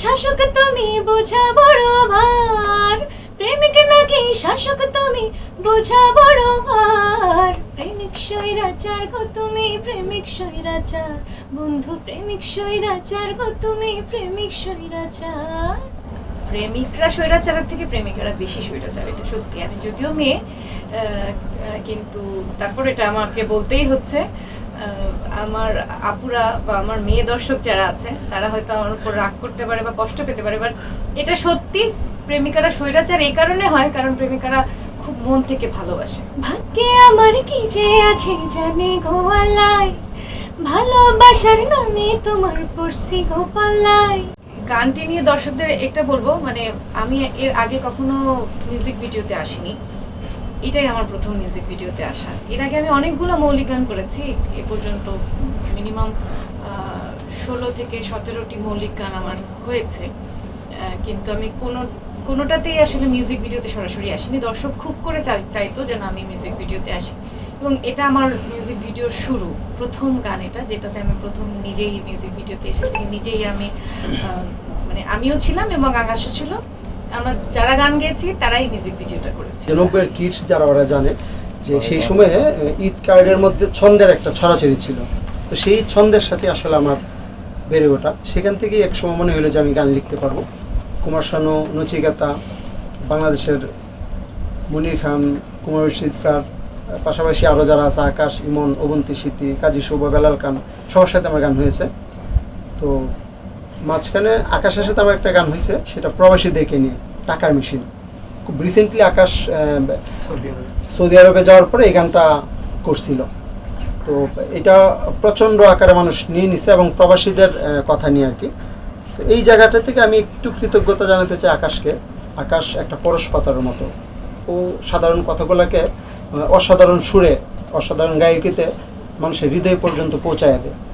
শাসক তুমি বোঝা বড় ভার। প্রেমিক নাকি শাসক তুমি বোঝা বড় ভার। প্রেমিক সৈরাচার গো তুমি, প্রেমিক সৈরাচার বন্ধু প্রেমিক সৈরাচার গো তুমি, প্রেমিক সৈরাচার প্রেমিকরা স্বৈরাচারের থেকে প্রেমিকারা বেশি স্বৈরাচার, এটা সত্যি। আমি যদিও মেয়ে কিন্তু তারপর এটা আমাকে বলতেই হচ্ছে আমার আপুরা বা আমার মেয়ে দর্শক যারা আছে তারা হয়তো আমার উপর রাগ করতে পারে বা কষ্ট পেতে পারে বাট এটা সত্যি প্রেমিকারা স্বৈরাচার এই কারণে হয় কারণ প্রেমিকারা খুব মন থেকে ভালোবাসে। ভাগ্যে আমার কি যে আছে জানে গোয়ালাই ভালোবাসার নামে তোমার পড়ছি গোপালাই গানটি নিয়ে দর্শকদের এটা বলব মানে আমি এর আগে কখনো মিউজিক ভিডিওতে আসিনি। এটাই আমার প্রথম মিউজিক ভিডিওতে আসা। এর আগে আমি অনেকগুলো মৌলিক গান করেছি, এ পর্যন্ত মিনিমাম ষোলো থেকে সতেরোটি মৌলিক গান আমার হয়েছে। কিন্তু আমি কোনো, কোনোটাতেই আসলে মিউজিক ভিডিওতে সরাসরি আসিনি। দর্শক খুব করে চাই- চাইতো যেন আমি মিউজিক ভিডিওতে আসি। এবং এটা আমার মিউজিক ভিডিওর শুরু, প্রথম গান এটা, যেটাতে আমি প্রথম নিজেই মিউজিক ভিডিওতে এসেছি। নিজেই আমি মানে আমিও ছিলাম এবং আকাশও ছিল। আমরা যারা গান গেয়েছি, তারাই মিউজিক ভিডিওটা করেছি। নব্বইয়ের কিডস যারা ওরা জানে যে সেই সময়ে ঈদ কার্ডের মধ্যে ছন্দের একটা ছড়াছড়ি ছিল। তো সেই ছন্দের সাথে আসলে আমার বেড়ে ওঠা। সেখান থেকেই এক সময় মনে হলো যে আমি গান লিখতে পারব। কুমার শানু, নচিকাতা, বাংলাদেশের মনির খান, কুমার রশিদ স্যার, পাশাপাশি আরও যারা আছে, আকাশ, ইমন, অবন্তী স্মৃতি কাজী শুভ, বেলাল খান, সবার সাথে আমার গান হয়েছে। তো মাঝখানে আকাশের সাথে আমার একটা গান হয়েছে সেটা প্রবাসীদেরকে নিয়ে টাকার মেশিন। খুব রিসেন্টলি আকাশ সৌদি আরবে। যাওয়ার পরে এই গানটা করছিল। তো এটা প্রচণ্ড আকারে মানুষ নিয়ে নিছে এবং প্রবাসীদের কথা নিয়ে আর কি। তো এই জায়গাটা থেকে আমি একটু কৃতজ্ঞতা জানাতে চাই আকাশকে। আকাশ একটা পরশ পাতার মতো। ও সাধারণ কথাগুলোকে অসাধারণ সুরে অসাধারণ গায়কিতে মানুষের হৃদয় পর্যন্ত পৌঁছায় দেয়।